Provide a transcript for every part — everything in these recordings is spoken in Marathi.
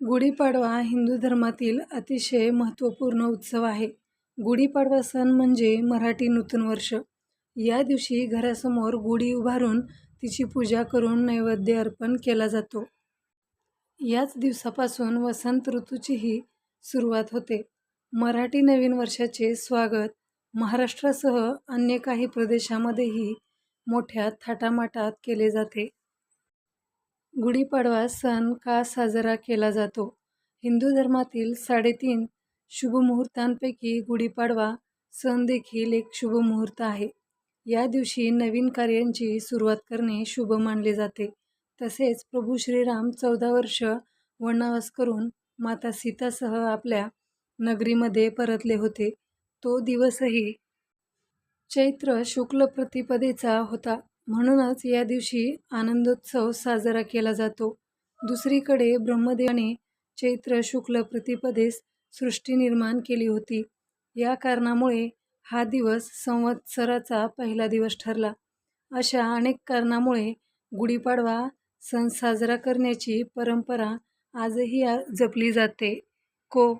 गुढीपाडवा हिंदू धर्मातील अतिशय महत्त्वपूर्ण उत्सव आहे. गुढीपाडवा सण म्हणजे मराठी नूतन वर्ष. या दिवशी घरासमोर गुढी उभारून तिची पूजा करून नैवेद्य अर्पण केला जातो. याच दिवसापासून वसंत ऋतूचीही सुरुवात होते. मराठी नवीन वर्षाचे स्वागत महाराष्ट्रासह अन्य काही प्रदेशामध्येही मोठ्या थाटामाटात केले जाते. गुढीपाडवा सण का साजरा केला जातो? हिंदू धर्मातील साडेतीन शुभमुहूर्तांपैकी गुढीपाडवा सण देखील एक शुभमुहूर्त आहे. या दिवशी नवीन कार्यांची सुरुवात करणे शुभ मानले जाते. तसेच प्रभू श्रीराम चौदा वर्ष वनवास करून माता सीतासह आपल्या नगरीमध्ये परतले होते. तो दिवसही चैत्र शुक्ल प्रतिपदेचा होता. म्हणूनच या दिवशी आनंदोत्सव साजरा केला जातो. दुसरीकडे ब्रह्मदेवाने चैत्र शुक्ल प्रतिपदेस सृष्टी निर्माण केली होती. या कारणामुळे हा दिवस संवत्सराचा पहिला दिवस ठरला. अशा अनेक कारणामुळे गुढीपाडवा सण साजरा करण्याची परंपरा आजही जपली जाते. को.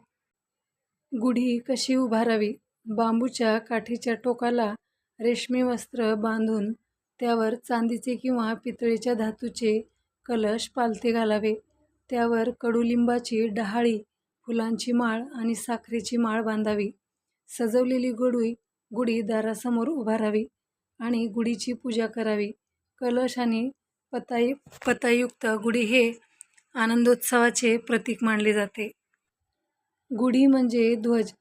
गुढी कशी उभारावी? बांबूच्या काठीच्या टोकाला रेशमी वस्त्र बांधून त्यावर चांदीचे किंवा पितळेच्या धातूचे कलश पालथे घालावे. त्यावर कडुलिंबाची डहाळी, फुलांची माळ आणि साखरेची माळ बांधावी. सजवलेली गुडी गुढी दारासमोर उभारावी आणि गुढीची पूजा करावी. कलश आणि पताई पतायुक्त गुढी हे आनंदोत्सवाचे प्रतीक मानले जाते. गुढी म्हणजे ध्वज.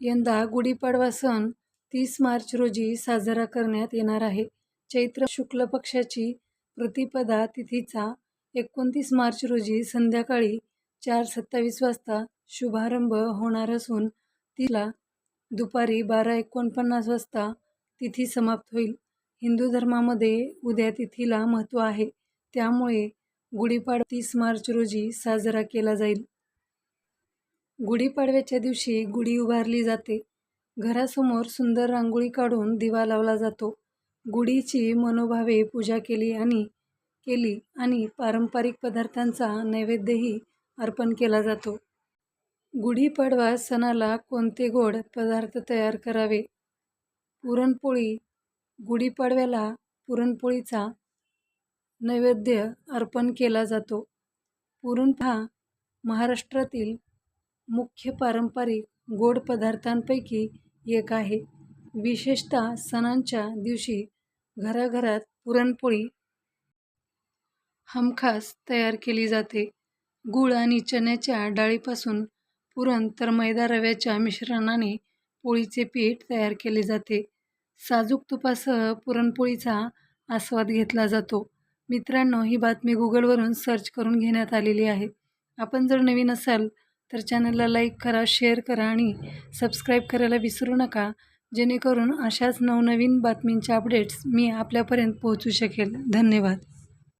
यंदा गुढीपाडवा सण तीस मार्च रोजी साजरा करण्यात येणार आहे. चैत्र शुक्ल पक्षाची प्रतिपदा तिथीचा एकोणतीस मार्च रोजी संध्याकाळी चार सत्तावीस वाजता शुभारंभ होणार असून तिला दुपारी बारा एकोणपन्नास वाजता तिथी समाप्त होईल. हिंदू धर्मामध्ये उद्या तिथीला महत्त्व आहे. त्यामुळे गुढीपाडवा तीस मार्च रोजी साजरा केला जाईल. गुढीपाडव्याच्या दिवशी गुढी उभारली जाते. घरासमोर सुंदर रांगोळी काढून दिवा लावला जातो. गुढीची मनोभावे पूजा केली आणि केली आणि पारंपरिक पदार्थांचा नैवेद्यही अर्पण केला जातो. गुढीपाडवा सणाला कोणते गोड पदार्थ तयार करावे? पुरणपोळी गुढीपाडव्याला पुरणपोळीचा नैवेद्य अर्पण केला जातो. पुरणपा महाराष्ट्रातील मुख्य पारंपरिक गोड पदार्थांपैकी एक आहे. विशेषतः सणांच्या दिवशी घराघरात पुरणपोळी हमखास तयार केली जाते. गूळ आणि चण्याच्या डाळीपासून पुरण तर मैदा रव्याच्या मिश्रणाने पोळीचे पीठ तयार केले जाते. साजूक तुपासह पुरणपोळीचा आस्वाद घेतला जातो. मित्रांनो, ही बातमी गुगलवरून सर्च करून घेण्यात आलेली आहे. आपण जर नवीन असाल तर चॅनलला लाईक करा, शेअर करा आणि सबस्क्राईब करायला विसरू नका, जेणेकरून अशाच नवनवीन बातमींच्या अपडेट्स मी आपल्यापर्यंत पोहोचू शकेल. धन्यवाद.